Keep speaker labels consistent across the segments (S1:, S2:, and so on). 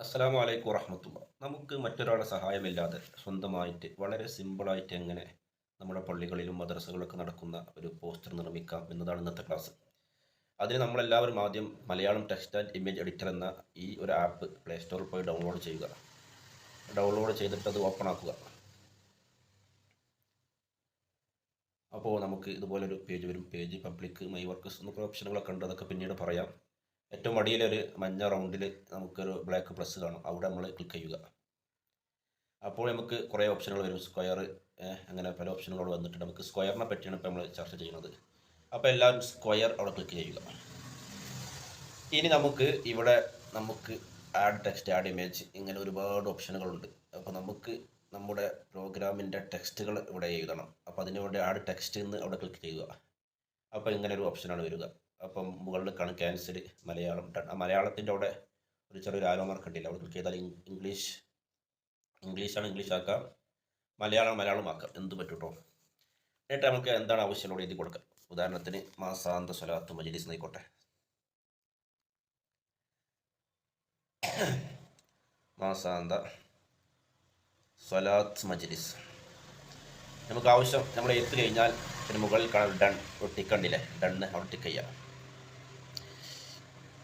S1: അസ്സലാമു വലൈക്കും വറഹമത്തുള്ള. നമുക്ക് മറ്റൊരാളുടെ സഹായമില്ലാതെ സ്വന്തമായിട്ട് വളരെ സിമ്പിളായിട്ട് എങ്ങനെ നമ്മുടെ പള്ളികളിലും മദ്രസകളിലൊക്കെ നടക്കുന്ന ഒരു പോസ്റ്റർ നിർമ്മിക്കാം എന്നതാണ് ഇന്നത്തെ ക്ലാസ് അതിന് നമ്മളെല്ലാവരും ആദ്യം Malayalam text and image editor എന്ന ഈ ഒരു ആപ്പ് പ്ലേ സ്റ്റോറിൽ പോയി ഡൗൺലോഡ് ചെയ്യുക. ഡൗൺലോഡ് ചെയ്തിട്ട് അത് ഓപ്പൺ ആക്കുക. അപ്പോൾ നമുക്ക് ഇതുപോലൊരു പേജ് വരും. പേജ് പബ്ലിക് മൈ വർക്ക്സ് എന്നൊക്കെ ഓപ്ഷനുകളൊക്കെ ഉണ്ട്. അതൊക്കെ പിന്നീട് പറയാം. ഏറ്റവും അടിയിലൊരു മഞ്ഞ റൗണ്ടിൽ നമുക്കൊരു ബ്ലാക്ക് പ്ലസ് കാണും. അവിടെ നമ്മൾ ക്ലിക്ക് ചെയ്യുക. അപ്പോൾ നമുക്ക് കുറേ ഓപ്ഷനുകൾ വരും. സ്ക്വയർ അങ്ങനെ പല ഓപ്ഷനുകളോട് വന്നിട്ട് നമുക്ക് സ്ക്വയറിനെ പറ്റിയാണ് ഇപ്പോൾ നമ്മൾ ചർച്ച ചെയ്യുന്നത്. അപ്പോൾ എല്ലാവരും സ്ക്വയർ അവിടെ ക്ലിക്ക് ചെയ്യുക. ഇനി നമുക്ക് ഇവിടെ നമുക്ക് ആഡ് ടെക്സ്റ്റ് ആഡ് ഇമേജ് ഇങ്ങനെ ഒരുപാട് ഓപ്ഷനുകളുണ്ട് അപ്പോൾ നമുക്ക് നമ്മുടെ പ്രോഗ്രാമിന്റെ ടെക്സ്റ്റുകൾ ഇവിടെ എഴുതണം. അപ്പോൾ അതിനുവേണ്ടി ആഡ് ടെക്സ്റ്റ് എന്ന് അവിടെ ക്ലിക്ക് ചെയ്യുക. അപ്പോൾ ഇങ്ങനെ ഒരു ഓപ്ഷനാണ് വരിക. അപ്പം മുകളിൽ കാണും ക്യാൻസൽ മലയാളം ഡൺ ആ മലയാളത്തിന്റെ അവിടെ ഒരു ചെറിയൊരു ആരോ മാർക്ക് ഉണ്ടല്ലോ അവിടെ ക്ലിക്ക് ചെയ്താൽ ഇംഗ്ലീഷ് ഇംഗ്ലീഷാണ് ഇംഗ്ലീഷ് ആക്കാം മലയാളം മലയാളം ആക്കാം എന്ത് പറ്റൂട്ടോ? എന്നിട്ട് നമുക്ക് എന്താണ് ആവശ്യമുള്ളത് എഴുതി കൊടുക്കാം. ഉദാഹരണത്തിന് മാസാന്ത സ്വലാത്ത് മജിലിസ് നോക്കോട്ടെ മാസാന്ത സ്വലാത്ത് മജ്ലിസ്. നമുക്ക് ആവശ്യം നമ്മൾ എത്തി കഴിഞ്ഞാൽ പിന്നെ മുകളിൽ കാണാൻ ഡൺ ടിക്കണ്ടില്ലേ ഡണ്ണ് അവിടെ ടിക്ക് ചെയ്യാം.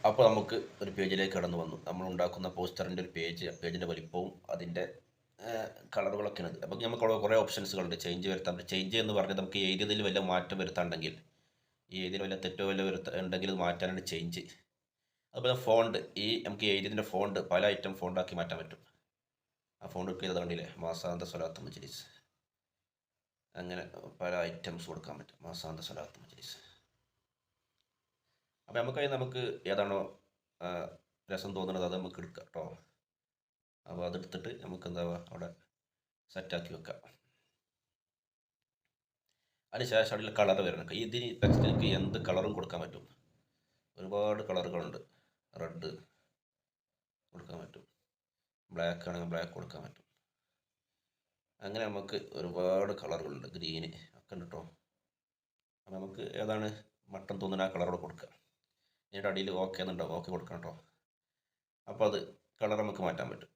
S1: അപ്പോൾ നമുക്ക് ഒരു പേജിലേക്ക് കടന്നു വന്നു. നമ്മൾ ഉണ്ടാക്കുന്ന പോസ്റ്ററിന്റെ ഒരു പേജ് പേജിന്റെ വലിപ്പവും അതിന്റെ കളറുകളൊക്കെയാണ് ഇത് അപ്പോൾ നമുക്ക് കുറേ ഓപ്ഷൻസുകളുണ്ട്. ചേഞ്ച് വരുത്താൻ ചേഞ്ച് എന്ന് പറഞ്ഞാൽ നമുക്ക് എഴുതിയതിൽ വല്ല മാറ്റം വരുത്താണ്ടെങ്കിൽ ഈ എഴുതിയിൽ വല്ല തെറ്റോ വല്ല വരുത്ത ഉണ്ടെങ്കിൽ മാറ്റാനാണ് ചേഞ്ച്. അതുപോലെ ഫോണ്ട് ഈ നമുക്ക് എഴുതിയതിന്റെ ഫോണ്ട് പല ഐറ്റം ഫോണ്ടാക്കി മാറ്റാൻ പറ്റും. ആ ഫോണ്ട് ചെയ്തത് കണ്ടില്ലേ? മാസാന്ത സ്വലാത്ത് മജ്ലിസ്. അങ്ങനെ പല ഐറ്റംസ് കൊടുക്കാൻ പറ്റും. മാസാന്ത സ്വലാത്ത് മജ്ലിസ്. അപ്പോൾ നമുക്ക് നമുക്ക് ഏതാണോ രസം തോന്നുന്നത് അത് നമുക്ക് എടുക്കാം കേട്ടോ അപ്പോൾ അതെടുത്തിട്ട് നമുക്ക് എന്താ അവിടെ സെറ്റാക്കി വെക്കാം. അതിന് ശേഷം അതിൽ കളർ വരണം. ഇതിന് ടെക്സ്റ്റിലേക്ക് എന്ത് കളറും കൊടുക്കാൻ പറ്റും. ഒരുപാട് കളറുകളുണ്ട് റെഡ് കൊടുക്കാൻ പറ്റും. ബ്ലാക്ക് ആണെങ്കിൽ ബ്ലാക്ക് കൊടുക്കാൻ പറ്റും. അങ്ങനെ നമുക്ക് ഒരുപാട് കളറുകളുണ്ട് ഗ്രീന് ഒക്കെ ഉണ്ട് കേട്ടോ അപ്പോൾ നമുക്ക് ഏതാണ് മട്ടൻ തോന്നുന്ന ആ കളറോട് കൊടുക്കുക ഇതിന്റെ അടിയിൽ ഓക്കെ എന്നുണ്ടാവും ഓക്കെ കൊടുക്കണം കേട്ടോ അപ്പോൾ അത് കളർ നമുക്ക് മാറ്റാൻ പറ്റും.